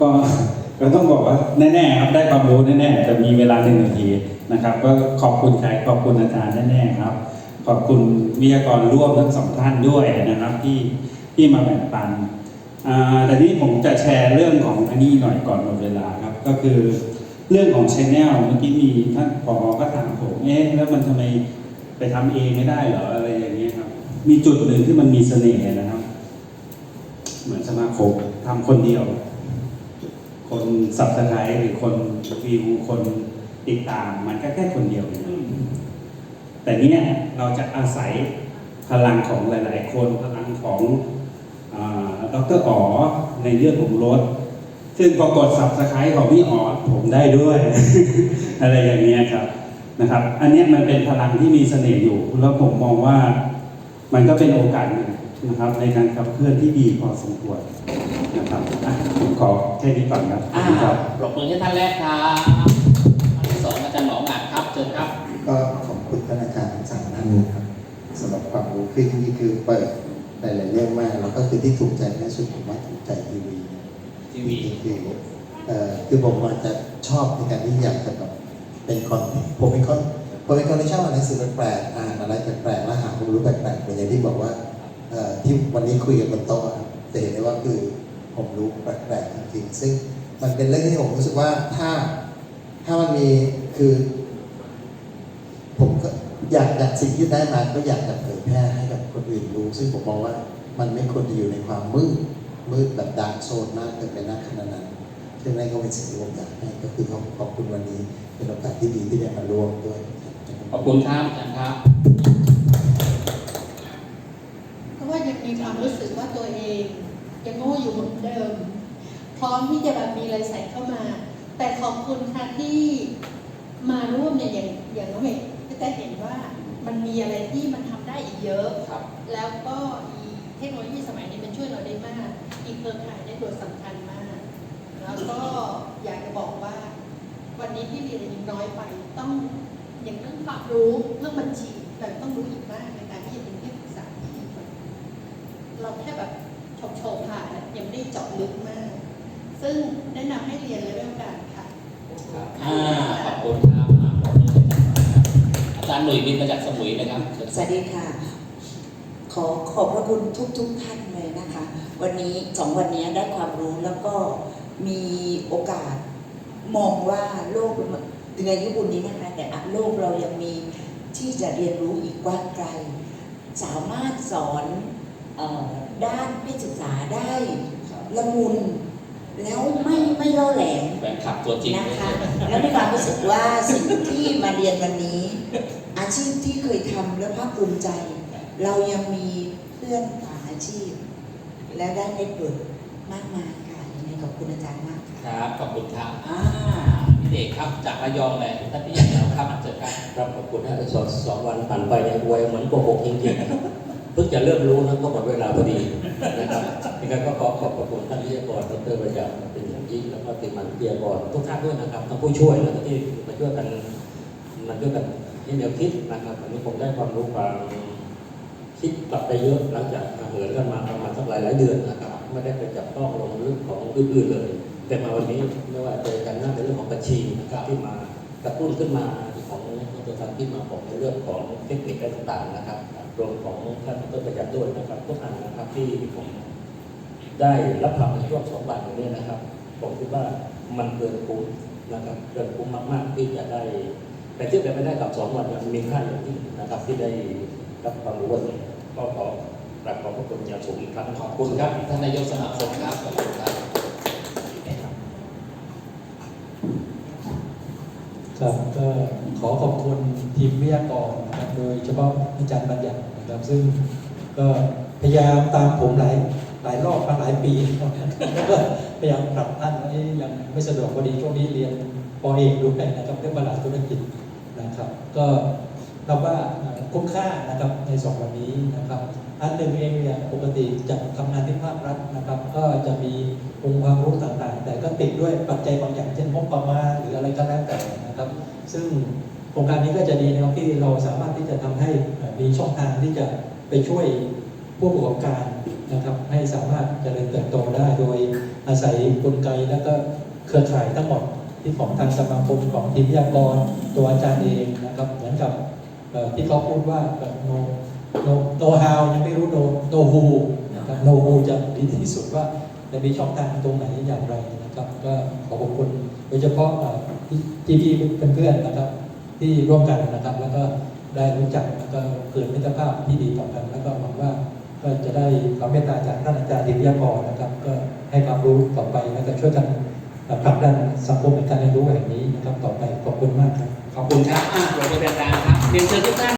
ก็ก็ต้องบอกว่าแน่ๆครับได้ความรู้แน่ๆจะมีเวลาหนึ่งนาทีนะครับ ก็ขอบคุณใครขอบคุณอาจารย์แน่ๆครับ ขอบคุณวิทยากรร่วมทั้งสองท่านด้วยนะครับที่ที่มาแบ่งปันอ่าแต่นี้ผมจะแชร์เรื่องของอันนี้หน่อยก่อนหมดเวลาครับ ก็คือเรื่องของชแนลเมื่อกี้มีท่านผอก็ถามผมเอ๊ะแล้วมันทำไมไปทำเองไม่ได้เหรออะไรอย่างเงี้ยครับ มีจุดหนึ่งที่มันมีเสน่ห์นะครับ เหมือนสมาคมทำคนเดียว คนสับสไครหรือคนวิวคนติดตามมันก็แค่คนเดียวแต่เนี้ยเราจะอาศัยพลังของหลาย ๆ คนพลังของอดรอ๋อในเรื่องของรถ ซึ่งปรากฏสับสไครของพี่อ๋อผมได้ด้วย อะไรอย่างเงี้ยครับนะครับ อันนี้มันเป็นพลังที่มีเสน่ห์อยู่ แล้วผมมองว่ามันก็เป็นโอกาส นึ่งนะครับในการขับเคลื่อนที่ดีพอสมควรนะครับอะผมขอแค่นี้ก่อนครับขอบอ่าคุณครับ ปรบมือให้ท่านแรกครับท่านที่สองอาจารย์หนองอัดครับเชิญครับ ก็ขอบคุณท่านอาจารย์ทั้งสามท่านนะครับสำหรับความรู้คือที่นี่คือเปิดหลายๆเรื่องมากแล้วก็คือที่ถูกใจที่สุดผมว่าถูกใจทีวีทีวีคือเอ่อคือผมอาจจะชอบในการที่อยากจะแบบเป็นคอนผมเป็นคนผมเป็นคนที่ชอบอ่านหนังสือแปลกๆอ่านอะไรแปลกๆแล้วหาความรู้แปลกๆเหมือนอย่างที่บอกว่าเอ่อ ที่วันนี้คุยกับบนโต๊ะจะเห็นได้ว่าคือผมรู้แปลกๆจริงๆซึ่งมันเป็นเรื่องที่ผมรู้สึกว่าถ้าถ้ามันมีคือ ผมก็อยากจากสิ่งที่ได้มาก็อยากจะเผยแพร่ให้กับคนอื่นรู้ ซึ่งผมมองว่ามันไม่ควรจะอยู่ในความมืดมืดแบบดาร์กโซนมากเกินไปนักขนาดนั้นซึ่งนั่นก็เป็นสิ่งที่ผมอยากให้ก็คือขอบขอบคุณวันนี้เป็นโอกาสที่ดีที่ได้มาร่วมด้วยขอบคุณครับอาจารย์ครับ เพราะว่ายัง มีความรู้สึกว่าตัวเอง ยังโง่อยู่เหมือนเดิม พร้อมที่จะแบบมีอะไรใส่เข้ามา แต่ขอบคุณค่ะที่มาร่วมเนี่ยอย่างอย่างน้องเอกก็จะเห็นว่ามันมีอะไรที่มันทำได้อีกเยอะครับ แล้วก็อีเทคโนโลยีสมัยนี้มันช่วยเราได้มากอีเครือข่ายในตัวสำคัญมาก แล้วก็อยากจะบอกว่า วันนี้ที่เรียนยังน้อยไปต้องอย่างเรื่องความรู้เรื่องบัญชีเราต้องรู้อีกมากในการที่จะเป็นที่ปรึกษาที่ดีกว่า เราแค่แบบโฉบโฉบผ่านอะยังไม่ได้เจาะลึกมาก ซึ่งแนะนำให้เรียนเลเวลการค่ะอ่าขอบคุณครับอ่าปรบมือให้อาจารย์ครับอาจารย์หนุ่ยบินมาจากสมุยนะครับเชิญสวัสดีค่ะ ขอขอบพระคุณทุกๆทท่านเลยนะคะ วันนี้สองวันนี้ได้ความรู้แล้วก็มีโอกาสมองว่าโลกในยุคบุญนี้นะคะแต่อะโลกเรายังมีที่จะเรียนรู้อีกกว้างไกล สามารถสอนเออ ด้านเพศศึกษาได้ละมุนแล้วไม่ไม่ล่อแหลมแฟนคลับตัวจริงนะคะแล้วมีความรู้สึกว่าสิ่งที่มาเรียนวันนี้ อาชีพที่เคยทำและภาคภูมิใจ เรายังมีเพื่อนต่างอาชีพ และได้เน็ตเวิร์กมากมายค่ะยังไงขอบคุณอาจารย์มากค่ะครับขอบคุณครับอ่าพี่เด็กครับจากระยองเลยท่านพี่อยากจะครับเชิญครับครับขอบคุณนะสองสองวันผ่านไปเนี่ยไวเหมือนโกหกจริงๆ เพิ่งจะเริ่มรู้นะก็หมดเวลาพอดีนะครับยังไงก็ขอขอบคุณท่านวิทยากรดรประจักษ์เป็นอย่างยิ่งแล้วก็ทีมงานวิทยากรทุกท่านด้วยนะครับทั้งผู้ช่วยแล้วก็ที่มาช่วยกันมาช่วยกันให้แนวคิดนะครับวันนี้ผมได้ความรู้ความคิดกลับไปเยอะหลังจากเหินกันมาประมาณสักหลายหลายเดือนนะครับไม่ได้ไปจับต้องลงลึกของอื่นๆเลย แต่มาวันนี้ไม่ว่าจะการนั่งในเรื่องของบัญชีนะครับที่มากระตุ้นขึ้นมา ของตัวการที่มาของในเรื่องของเทคนิคต่างๆนะครับรวมของท่านต้นประจักษ์ด้วยนะครับทุกท่านนะครับที่ผมได้รับฟังในช่วงสองวันนี้นะครับ ผมคิดว่ามันเกินคุ้มนะครับเกินคุ้มมากๆที่จะได้ แต่เทียบกันไม่ได้กับสองวันมันมีค่าอย่างยิ่นะครับที่ได้รับความรู้วันนี้ก็ขอกราบขอบพระคุณอย่างสูงอีกครั้งขอบคุณครับท่านนายกสมาคมครับขอบคุณครับ ครับก็ขอขอบคุณทีมวิทยากรนะครับโดยเฉพาะอาจารย์บัญญัตินะครับซึ่งก็พยายามตามผมหลายหลายรอบมาหลายปีแล้วก็พยายามปรับท่านว่ายังไม่สะดวกพอดีช่วงนี้เรียนปอเอกด้วยนะครับเรื่องประหลาดธุรกิจนะครับ ก็เราว่าคุ้มค่านะครับในสองวันนี้นะครับ อันหนึ่งเองเนี่ยปกติจะทำงานที่ภาครัฐนะครับ ก็จะมี องค์ความรู้ต่างๆ แต่ก็ติดด้วยปัจจัยบางอย่างเช่นงบประมาณหรืออะไรก็แล้วแต่นะครับ ซึ่งโครงการนี้ก็จะดีนะครับที่เราสามารถที่จะทำให้มีช่องทางที่จะไปช่วยผู้ประกอบการนะครับให้สามารถเจริญเติบโตได้โดยอาศัยกลไกและก็เครือข่ายทั้งหมดที่ของทางสมาคมของทีมวิทยากรตัวอาจารย์เองนะครับเหมือนกับที่เขาพูดว่าโนโนโนฮาวยังไม่รู้โนโนฮูนะครับโนฮูจะดีที่สุดว่า จะมีช่องทางตรงไหนอย่างไรนะครับ ก็ขอขอบคุณโดยเฉพาะเอ่อพี่พี่เพื่อนๆนะครับ ที่ร่วมกันนะครับ แล้วก็ได้รู้จักแล้วก็เกิดมิตรภาพที่ดีต่อกัน แล้วก็หวังว่าก็จะได้ความเมตตาจากท่านอาจารย์ดิวิทยากรนะครับ ก็ให้ความรู้ต่อไปแล้วก็ช่วยกันผลักดันสังคมในการเรียนรู้แห่งนี้นะครับต่อไปขอบคุณมากครับขอบคุณครับอะขอบคุณอาจารย์ครับเรียนเชิญทุกท่าน